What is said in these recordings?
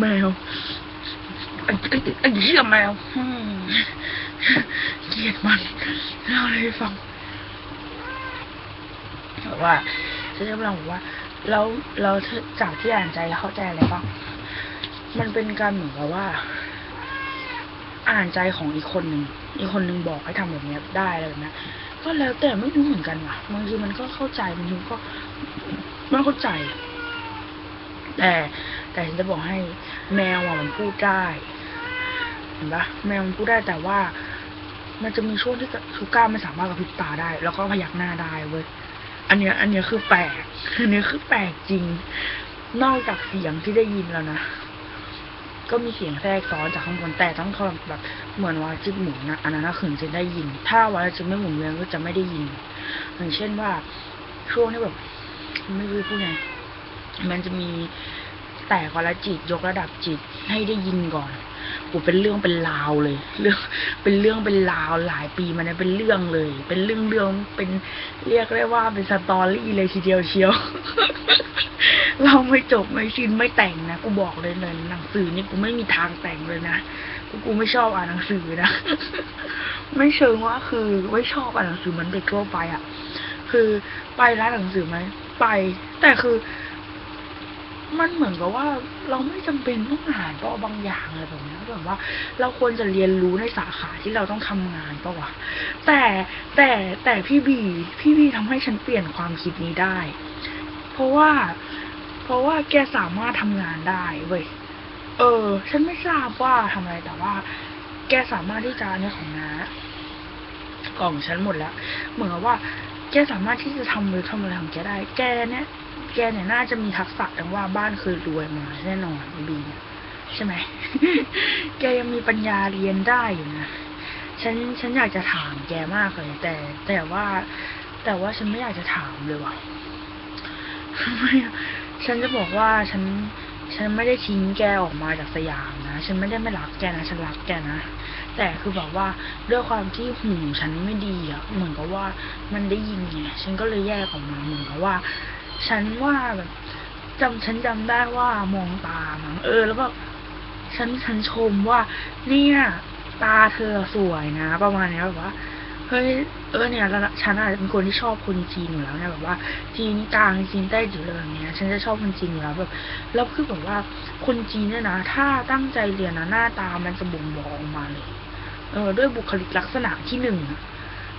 แมวไอ้ไอ้ไอ้เหี้ยแมวอืมเกลียดมันเล่าอะไรให้ฟังบอกว่าฉันกำลังบอกว่าแล้วเราจากที่อ่านใจแล้วเข้าใจอะไรบ้างมันเป็นการเหมือนกับว่า อ่านใจของอีกคนหนึ่งอีกคนหนึ่งบอกให้ทำแบบเนี้ยได้อะไรแบบเนี้ยก็แล้วแต่ไม่รู้เหมือนกันว่ะบางทีมันก็เข้าใจบางทีก็ไม่เข้าใจ แต่แต่ฉันจะบอกให้แมวอะมันพูดได้เห็นปะแมวมันพูดได้แต่ว่า มันจะมีช่วงที่ชูก้าไม่สามารถกระพริบตาได้ แล้วก็พยักหน้าได้เว้ยอันเนี้ย อันเนี้ยคือแปลกอันเนี้ยคือแปลกจริง นอกจากเสียงที่ได้ยินแล้วนะก็มีเสียงแทรกซ้อนจากข้างบนแต่ต้องทนแบบเหมือนว่าจิตหมุนนะอันนั้นถึงจะได้ยิน ถ้าว่าจิตไม่หมุนเวียนก็จะไม่ได้ยินอย่างเช่นว่าช่วงที่แบบ ไม่รู้พูดไง มันจะมีแต่กละจิตยกระดับจิตให้ได้ยินก่อนกูเป็นเรื่องเป็นราวเลย เรื่องเป็นเรื่องเป็นราวหลายปีมันเป็นเรื่องเลย เป็นเรื่องเรื่องเป็นเรียกได้ว่าเป็นสตอรี่เลยทีเดียวเชียว เราไม่จบไม่สิ้นไม่แต่งนะกูบอกเลยเลยหนังสือนี่กูไม่มีทางแต่งเลยนะกูกูไม่ชอบอ่านหนังสือนะไม่เชิงว่าคือไม่ชอบอ่านหนังสือเหมันเด็กทั่วไปอะ คือไปร้านหนังสือไหมไป แต่คือ มันเหมือนกับว่าเราไม่จำเป็นต้องอ่านเพราะบางอย่างอะไรแบบนี้แบบว่า เราควรจะเรียนรู้ในสาขาที่เราต้องทำงานปะวะแต่แต่แต่พี่บีพี่บีทำให้ฉันเปลี่ยนความคิดนี้ได้ เพราะว่า เพราะว่าแกสามารถทำงานได้เว้ยเออ ฉันไม่ทราบว่าทำอะไรแต่ว่า แกสามารถที่จะอันนี้ของน้ากล่องฉันหมดแล้วเหมือนกับว่าแกสามารถที่จะทำหรือทำอะไรของแกได้ แกเนี่ย แกเนี่ยน่าจะมีทักษะดังว่าบ้านเคยรวยมาแน่นอนบีเนี่ยใช่ไหม แกยังมีปัญญาเรียนได้อยู่นะ ฉันฉันอยากจะถามแกมากเลย แต่ แต่ว่า แต่ว่าฉันไม่อยากจะถามเลยว่ะไมอะฉันจะบอกว่าฉัน ฉันไม่ได้ทิ้งแกออกมาจากสยามนะ ฉันไม่ได้ไม่รักแกนะ ฉันรักแกนะ แต่คือแบบว่าด้วยความที่หูฉันไม่ดีอะเหมือนกับว่ามันได้ยินไง ฉันก็เลยแยกออกมา เหมือนกับว่า ฉันว่าแบบจำฉันจำได้ว่ามองตามั้งเออ แล้วแบบฉันฉันชมว่า เนี่ยตาเธอสวยนะ ประมาณนี้แบบว่าเฮ้ยเออเนี่ยฉันอาจจะเป็นคนที่ชอบคนจีนอยู่แล้วเนี่ยแบบว่าจีนกลางจีนใต้หรือะไรแบบเนี้ยฉันจะชอบคนจีนอยู่แล้วแบบแล้วคือแบบว่าคนจีนเนี่ยนะถ้าตั้งใจเรียนนะหน้าตามันจะบ่งบอกออกมาเลย เออ ด้วยบุคลิกลักษณะที่หนึ่ง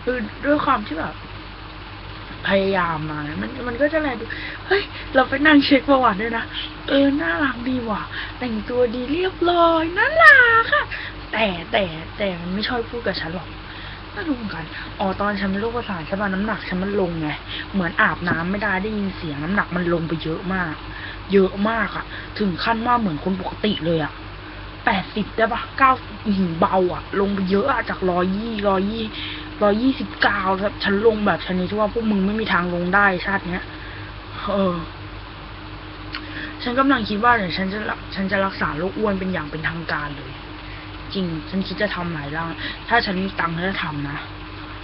คือด้วยความที่แบบ พยายามมามันมันก็จะอะไรดูเฮ้ย เราไปนั่งเช็คประวัติด้วยนะ เออ น่ารักดีว่ะ แต่งตัวดีเรียบร้อยน่ารักค่ะแต่แต่แต่มันไม่ชอบพูดกับฉันหรอกไม่รู้เหมือนกัน อ๋อ ตอนฉันเป็นโรคประสาทใช่ป่ะน้ำหนักฉันมันลงไง เหมือนอาบน้ำไม่ได้ได้ยินเสียงน้ำหนักมันลงไปเยอะมาก เยอะมากอะถึงขั้นว่าเหมือนคนปกติเลยอะแปดสิบได้ปะเก้าเบาอะลงไปเยอะอะจากร้อยยี่ร้อยยี่ ร้อยยี่สิบเก้าฉันลงแบบชนิดที่ว่าพวกมึงไม่มีทางลงได้ชาติเนี้ย เออ ฉันกำลังคิดว่าเดี๋ยวฉันจะรักฉันจะรักษาโรคอ้วนเป็นอย่างเป็นทางการเลย จริง ฉันคิดจะทำหลายร่าง ถ้าฉันมีตังค์ฉันจะทำนะ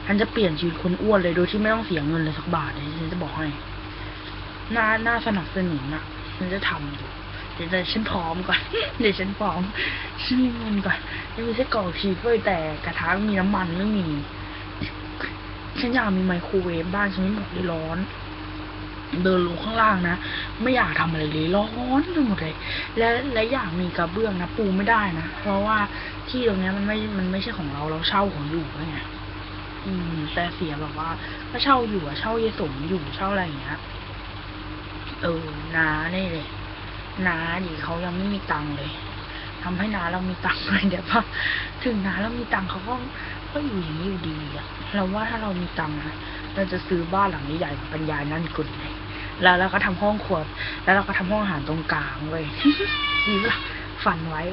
ฉันจะเปลี่ยนชีวิตคนอ้วนเลยโดยที่ไม่ต้องเสียเงินเลยสักบาทเลยฉันจะบอกให้น่าน่าสนับสนุนอะฉันจะทำอยู่เดี๋ยวฉันพร้อมก่อน เดี๋ยวฉันพร้อมฉันมีเงินก่อนยังมีไส้กรอกชีสด้วยแต่กระทะม่มีน้ำมันไม่มี ฉันอยากมีไมโครเวฟบ้านฉันไม่หมดเลยร้อน เดินลงข้างล่างนะ ไม่อยากทำอะไรเลยร้อนไปหมดเลย และและอยากมีกระเบื้องนะ ปูไม่ได้นะ เพราะว่าที่ตรงนี้มันไม่ มันไม่ใช่ของเราเราเช่าของอยู่ไงอืม แต่เสียแบบว่าก็เช่าอยู่อะเช่าเยสมอยู่เช่าอะไรอย่างเงี้ย เออนาเนี่ยเลยนาดิเขายังไม่มีตังค์เลยทำให้นาเรามีตังค์เลยเดี๋ยวพอถึงนาเรามีตังค์เขาก็ ก็อยู่อย่างนี้อยู่ดีอะเราว่าถ้าเรามีตังค์นะเราจะซื้อบ้านหลังนี้ใหญ่ปัญญานั่นกุลเลยแล้วเราก็ทำห้องครัวแล้วเราก็ทำห้องอาหารตรงกลางเว้ยดีปะล่ะฝันไว้